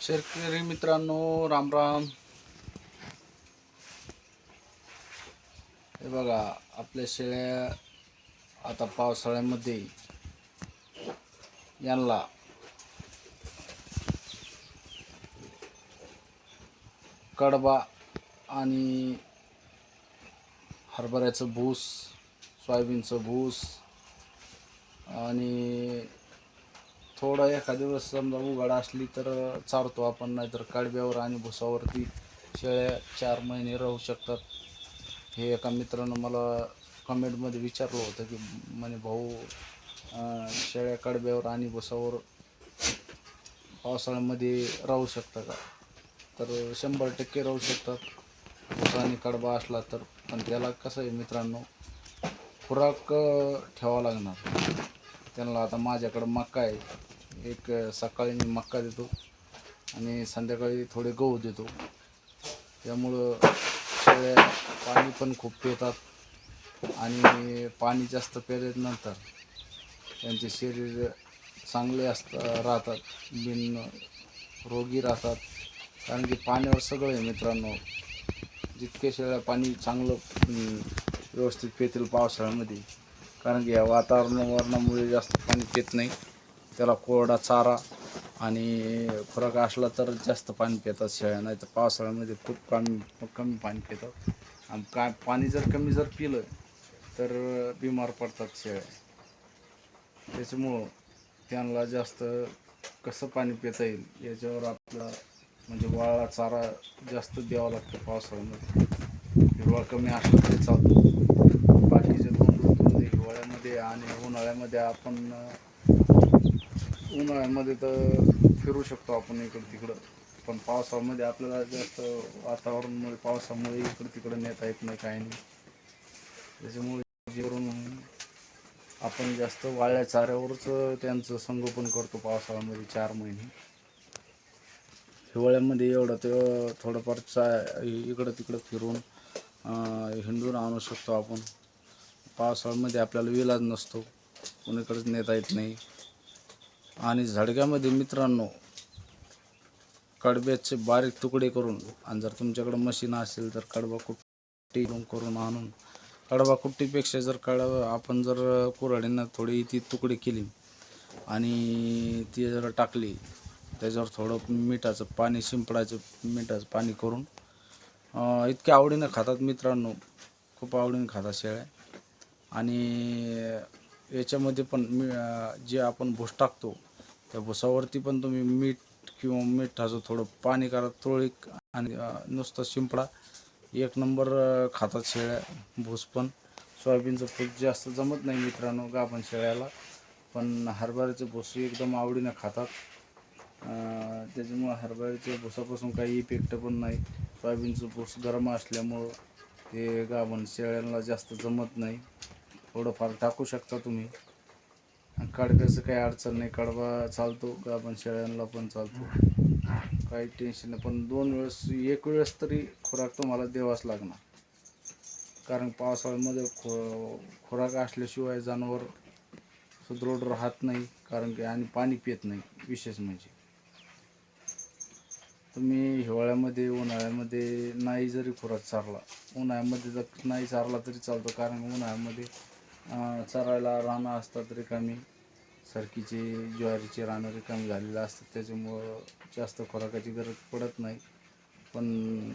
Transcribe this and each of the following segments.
शेतकरी मित्रांनो राम राम. हे बघा आपल्या शेळ्या आता पावसाळ्यामध्ये यांना कडबा आणि हरभऱ्याचं भूस सोयाबीनचं भूस आणि थोडं एखाद्या दिवस समजा उघाड असली तर चारतो आपण नाहीतर काळब्यावर आणि भुसावरती शेळ्या चार महिने राहू शकतात. हे एका मित्रानं मला कमेंटमध्ये विचारलं होतं की म्हणे भाऊ शेळ्या कडब्यावर आणि भुसावर पावसाळ्यामध्ये राहू शकतं का? तर शंभर टक्के राहू शकतात. भुसा आणि कडबा असला तर पण त्याला कसं आहे मित्रांनो खुराक ठेवावा लागणार. त्यांना आता माझ्याकडं मक्का आहे. एक सकाळी मी मक्का देतो आणि संध्याकाळी थोडे गहू देतो. त्यामुळं शेळ्या पाणी पण खूप पितात आणि पाणी जास्त प्यायल्यानंतर त्यांचे शरीर चांगले असतात राहतात. बिन रोगी राहतात. कारण की पाण्यावर सगळं आहे मित्रांनो. जितके शेळ्या पाणी चांगलं व्यवस्थित पितील पावसाळ्यामध्ये कारण की या वातावरणामुळे जास्त पाणी पित नाही. त्याला कोरडा चारा आणि खुराक असला तर जास्त पाणी पितात शेळ्या नाही तर पावसाळ्यामध्ये खूप कमी कमी पाणी पितात. आणि काय पाणी जर कमी जर पिलं तर बिमार पडतात शेळ्या. त्याच्यामुळं त्यांना जास्त कसं पाणी पिता येईल याच्यावर आपला म्हणजे वाळा चारा जास्त द्यावा लागतो पावसाळ्यामध्ये. हिरवा कमी असला तरी चालतो. हिवाळ्यामध्ये आणि उन्हाळ्यामध्ये आपण उन्हाळ्यामध्ये तर फिरू शकतो आपण इकडं तिकडं. पण पावसाळ्यामध्ये आपल्याला जास्त वातावरणामुळे पावसामुळे इकडं तिकडं नेता येत नाही काही नाही. त्याच्यामुळे जेवढून आपण जास्त वाळ्या चाऱ्यावरच त्यांचं संगोपन करतो पावसाळ्यामध्ये चार महिने. हिवाळ्यामध्ये एवढं ते थोडंफार चा इकडं तिकडं फिरून हिंडून आणू शकतो आपण. पावसाळ्यामध्ये आपल्याला विलाज नसतो. कोणीकडेच नेता येत नाही. आणि झडग्यामध्ये मित्रांनो कडब्याचे बारीक तुकडे करून आणि जर तुमच्याकडं मशीन असेल तर कडबा कुट्टी करून आणून कडबा कुट्टीपेक्षा जर कडबा आपण जर कुऱ्हाडींना थोडी ती तुकडे केली आणि ती जर टाकली त्याच्यावर थोडं मिठाचं पाणी शिंपडायचं मिठाचं पाणी करून इतक्या आवडीनं खातात मित्रांनो. खूप आवडीनं खातात शेळ्या. आणि याच्यामध्ये पण मी जे आपण भूस टाकतो त्या भुसावरती पण तुम्ही मीठ किंवा मिठाचं थोडं पाणी करा तुळीक आणि नुसतं शिंपडा. एक नंबर खातात शेळ्या भूस पण. सोयाबीनचं फूट जास्त जमत नाही मित्रांनो गाभण शेळ्याला पण हरभऱ्याचं भूस एकदम आवडीनं खातात. त्याच्यामुळं हरभऱ्याच्या भुसापासून काही इफेक्ट पण नाही. सोयाबीनचं भूस गरम असल्यामुळं ते गाभण शेळ्यांना जास्त जमत नाही. थोडंफार टाकू शकता तुम्ही. आणि कडब्याचं काही अडचण नाही. कडबा चालतो. गाभण शेळ्यांना पण चालतो. काही टेन्शन नाही. पण दोन वेळेस एक वेळेस तरी खुराक तुम्हाला द्यावाच लागणार. कारण पावसाळ्यामध्ये खो खुराक असल्याशिवाय जनावर सुदृढ राहत नाही. कारण की आणि पाणी पित नाही. विशेष म्हणजे. तुम्ही हिवाळ्यामध्ये उन्हाळ्यामध्ये नाही जरी खुराक चारला. उन्हाळ्यामध्ये जर नाही चारला तरी चालतो. कारण उन्हाळ्यामध्ये चरायला रानं असतात रिकामी. सरकीचे ज्वारीचे रानं रिकामी झालेलं असतात. त्याच्यामुळं जास्त खोराकाची गरज पडत नाही. पण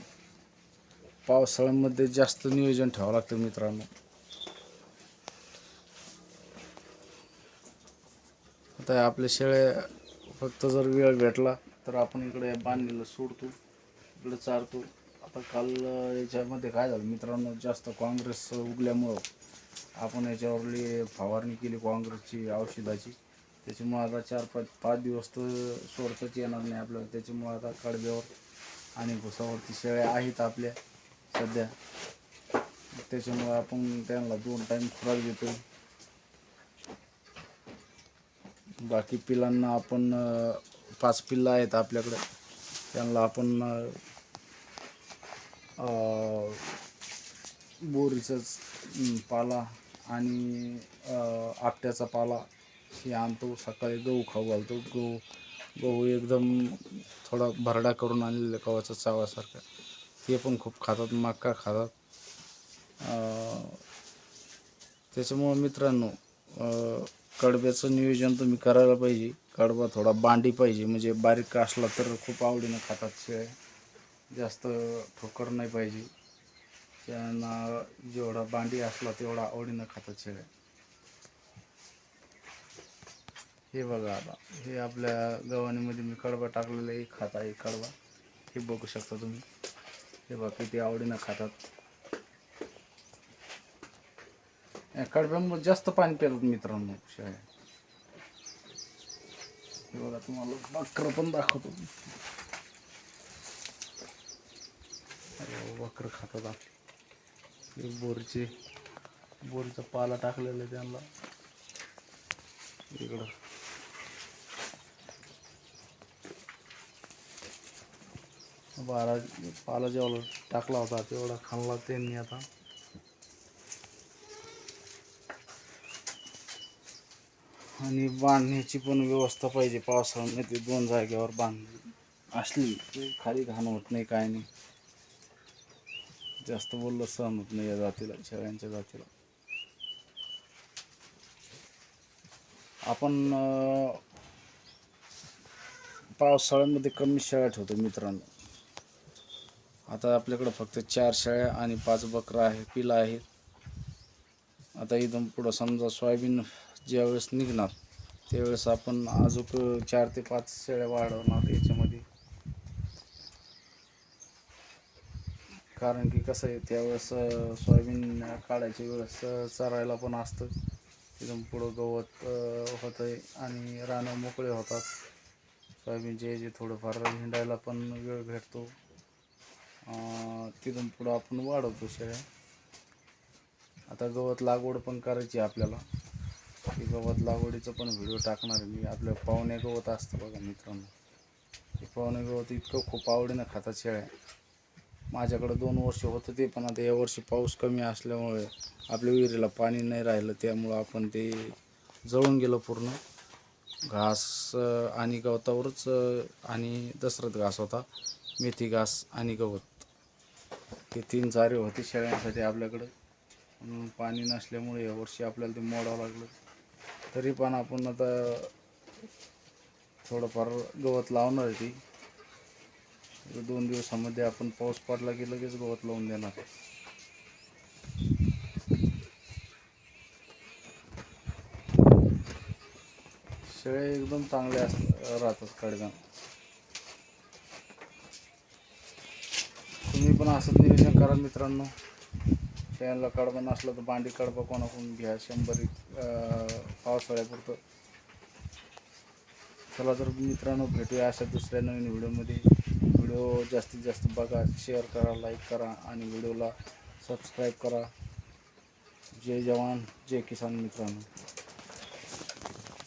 पावसाळ्यामध्ये जास्त नियोजन ठेवावं लागतं मित्रांनो. आता आपल्या शेळ्या फक्त जर वेळ भेटला तर आपण इकडे बांधलेलं सोडतो. इकडे चारतो. आता काल याच्यामध्ये काय झालं मित्रांनो? जास्त काँग्रेस उगल्यामुळं आपण याच्यावरली फवारणी केली काँग्रेसची औषधाची. त्याच्यामुळं आता चार पाच पाच दिवस तर सोडताच येणार नाही आपल्याला. त्याच्यामुळं आता कडब्यावर आणि भुसावरती शेळ्या आहेत आपल्या सध्या. त्याच्यामुळं आपण त्यांना दोन टाईम खुराक देतो. बाकी पिलांना आपण पाच पिल्लं आहेत आपल्याकडे. त्यांना आपण बोरीचाच पाला आणि आपट्याचा पाला हे आणतो. सकाळी गहू खाऊ घालतो. गहू गहू एकदम थोडा भरडा करून आणलेला गव्हाचा चावासारखा. ते पण खूप खातात मका खातात. त्याच्यामुळं मित्रांनो कडब्याचं नियोजन तुम्ही करायला पाहिजे. कडबा थोडा बांडी पाहिजे. म्हणजे बारीक असला तर खूप आवडीनं खातात. शेळ्या जास्त ठोकर नाही पाहिजे. त्यांना जेवढा बांडी असला तेवढा आवडीनं खातात शेळ्या हे बघा आता हे आपल्या गव्हाणीमध्ये मी कडबा टाकलेला आहे खाता आहे कडवा. हे बघू शकता तुम्ही. हे बघा किती आवडीनं खातात. या जास्त पाणी पितात मित्रांनो शेळ्या हे बघा तुम्हाला बकर पण दाखवतो. अरे खातात आपली. हे बोरचे बोरचा पाला टाकलेला आहे त्यांना. इकडं. बारा पाला जेवढा टाकला होता तेवढा खाल्ला त्यांनी आता. आणि बांधण्याची पण व्यवस्था पाहिजे. पावसाळ्यामध्ये दोन जागेवर बांध असली खाली घाण होत नाही काय नाही. जास्त बोललं सहन होत नाही या जातीला शेळ्यांच्या जातीला. आपण पावसाळ्यामध्ये कमी शेळ्या ठेवतो मित्रांनो. आता आपल्याकडं फक्त चार शेळ्या आणि पाच बकरा आहे पिला आहेत आता इथून पुढं समजा सोयाबीन ज्यावेळेस निघणार त्यावेळेस आपण अजून चार ते पाच शेळ्या वाढवणार याच्या कारण की कसं आहे त्यावेळेस सोयाबीन काढायच्या वेळेस चरायला पण असतं. तिथून पुढं गवत होतं आहे आणि रानं मोकळे होतात. सोयाबीनचे जे थोडंफार हिंडायला पण वेळ भेटतो. तिथून पुढं आपण वाढवतो शेळ्या. आता गवत लागवड पण करायची आहे आपल्याला. ती गवत लागवडीचं पण व्हिडिओ टाकणार आहे मी. आपल्या पाहुणे गवत असतं बघा मित्रांनो. ते पाहुणे गवत इतकं खूप आवडीनं खातात शेळ्या. माझ्याकडं दोन वर्ष होतं ते पण आता यावर्षी पाऊस कमी असल्यामुळे आपल्या विहिरीला पाणी नाही राहिलं त्यामुळं आपण ते जळून गेलं पूर्ण. घास आणि गवतावरच आणि दसरत घास होता. मेथी घास आणि गवत. हे तीन चारे होते शेळ्यांसाठी आपल्याकडं. म्हणून पाणी नसल्यामुळे यावर्षी आपल्याला ते मोडावं लागलं. तरी पण आपण आता थोडंफार गवत लावणार आहे ती. दोन दिवसामध्ये आपण पाऊस पडला की लगेच गवत लावून देणार. शेळे एकदम चांगले अस राहतात कडगाव तुम्ही पण असंच नियोजन करा मित्रांनो. शेळ्यांना कडबा नसला तर बांडी कडबा कोणाकडून घ्या. शंभर पावसाळ्यापुरतं. चला तर मित्रांनो भेटूया अशा दुसऱ्या नवीन व्हिडिओमध्ये. व्हिडिओ जास्तीत जास्त बघा शेअर करा लाईक करा आणि व्हिडिओला सबस्क्राईब करा. जय जवान जय किसान मित्रांनो.